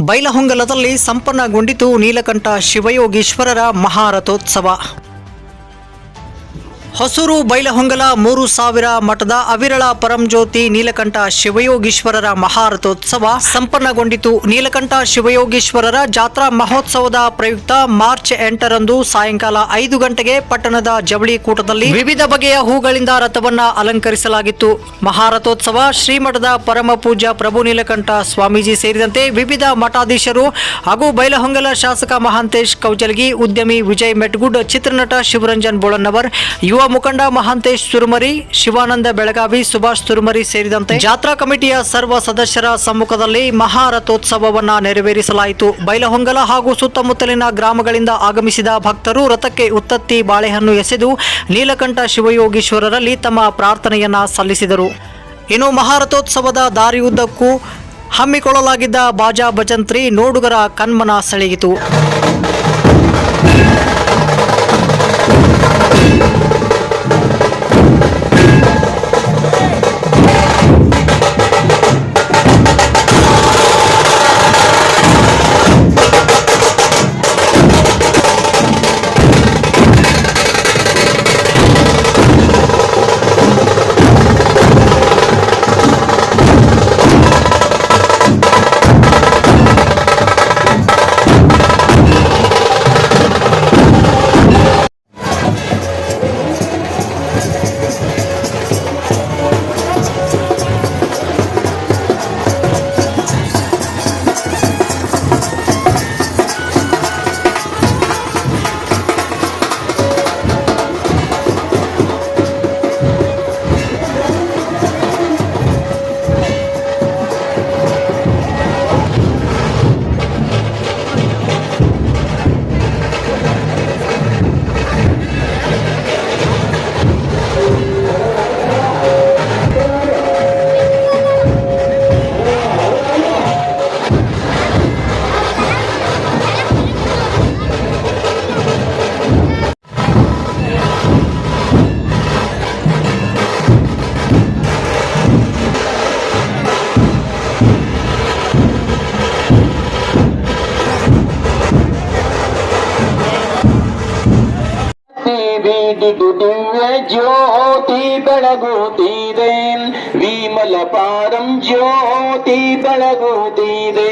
ಬೈಲಹೊಂಗಲದಲ್ಲಿ ಸಂಪನ್ನಗೊಂಡಿತು ನೀಲಕಂಠ ಶಿವಯೋಗೀಶ್ವರರ ಮಹಾರಥೋತ್ಸವ. ಹೊಸೂರು ಬೈಲಹೊಂಗಲ ಮೂರು ಸಾವಿರ ಮಠದ ಅವಿರಳ ಪರಂಜ್ಯೋತಿ ನೀಲಕಂಠ ಶಿವಯೋಗೀಶ್ವರರ ಮಹಾರಥೋತ್ಸವ ಸಂಪನ್ನಗೊಂಡಿತು. ನೀಲಕಂಠ ಶಿವಯೋಗೀಶ್ವರರ ಜಾತ್ರಾ ಮಹೋತ್ಸವದ ಪ್ರಯುಕ್ತ ಮಾರ್ಚ್ ಎಂಟರಂದು ಸಾಯಂಕಾಲ ಐದು ಗಂಟೆಗೆ ಪಟ್ಟಣದ ಜವಳಿ ಕೂಟದಲ್ಲಿ ವಿವಿಧ ಬಗೆಯ ಹೂಗಳಿಂದ ರಥವನ್ನ ಅಲಂಕರಿಸಲಾಗಿತ್ತು. ಮಹಾರಥೋತ್ಸವ ಶ್ರೀಮಠದ ಪರಮ ಪೂಜ್ಯ ಪ್ರಭು ನೀಲಕಂಠ ಸ್ವಾಮೀಜಿ ಸೇರಿದಂತೆ ವಿವಿಧ ಮಠಾಧೀಶರು ಹಾಗೂ ಬೈಲಹೊಂಗಲ ಶಾಸಕ ಮಹಾಂತೇಶ್ ಕೌಜಲ್ಗಿ, ಉದ್ಯಮಿ ವಿಜಯ್ ಮೆಟ್ಗುಡ್, ಚಿತ್ರನಟ ಶಿವರಂಜನ್ ಬೋಳನ್ನವರ್, ಯುವ ಮುಖಂಡ ಮಹಾಂತೇಶ್ ತುರುಮರಿ ಶಿವಾನಂದ ಬೆಳಗಾವಿ ಸುಭಾಷ್ ತುರುಮರಿ ಸೇರಿದಂತೆ ಜಾತ್ರಾ ಕಮಿಟಿಯ ಸರ್ವ ಸದಸ್ಯರ ಸಮ್ಮುಖದಲ್ಲಿ ಮಹಾರಥೋತ್ಸವವನ್ನು ನೆರವೇರಿಸಲಾಯಿತು. ಬೈಲಹೊಂಗಲ ಹಾಗೂ ಸುತ್ತಮುತ್ತಲಿನ ಗ್ರಾಮಗಳಿಂದ ಆಗಮಿಸಿದ ಭಕ್ತರು ರಥಕ್ಕೆ ಉತ್ತತ್ತಿ ಬಾಳೆಹಣ್ಣು ಎಸೆದು ನೀಲಕಂಠ ಶಿವಯೋಗೀಶ್ವರರಲ್ಲಿ ತಮ್ಮ ಪ್ರಾರ್ಥನೆಯನ್ನ ಸಲ್ಲಿಸಿದರು. ಇನ್ನು ಮಹಾರಥೋತ್ಸವದ ದಾರಿಯುದ್ದಕ್ಕೂ ಹಮ್ಮಿಕೊಳ್ಳಲಾಗಿದ್ದ ಬಾಜಾ ಭಜಂತ್ರಿ ನೋಡುಗರ ಕಣ್ಮನ ಸೆಳೆಯಿತು. ಬೀದಿದು ದಿವ್ಯ ಜ್ಯೋತಿ ಬೆಳಗುತ್ತಿದೆ. ವಿಮಲ ಪಾರಂ ಜ್ಯೋತಿ ಬೆಳಗುತ್ತಿದೆ.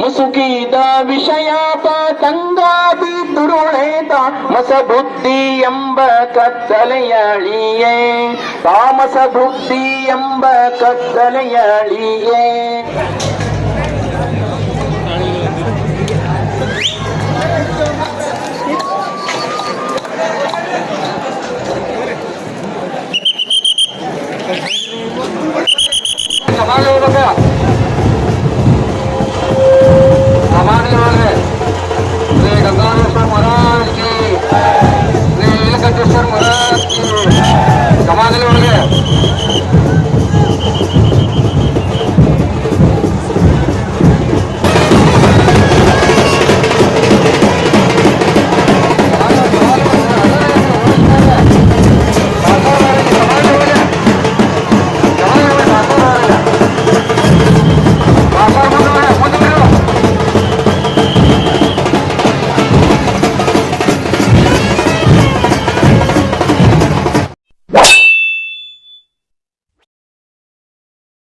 ಮುಸುಕಿದ ವಿಷಯ ಪತಂಗ ಬಿದುರುಳೆದ ಮಸಬುದ್ಧಿ ಎಂಬ ಕತ್ತಲೆಯಳಿಯೇ. ತಾಮಸ ಬುದ್ಧಿ ಎಂಬ ಕತ್ತಲೆಯಳಿಯೇ. Hallelujah.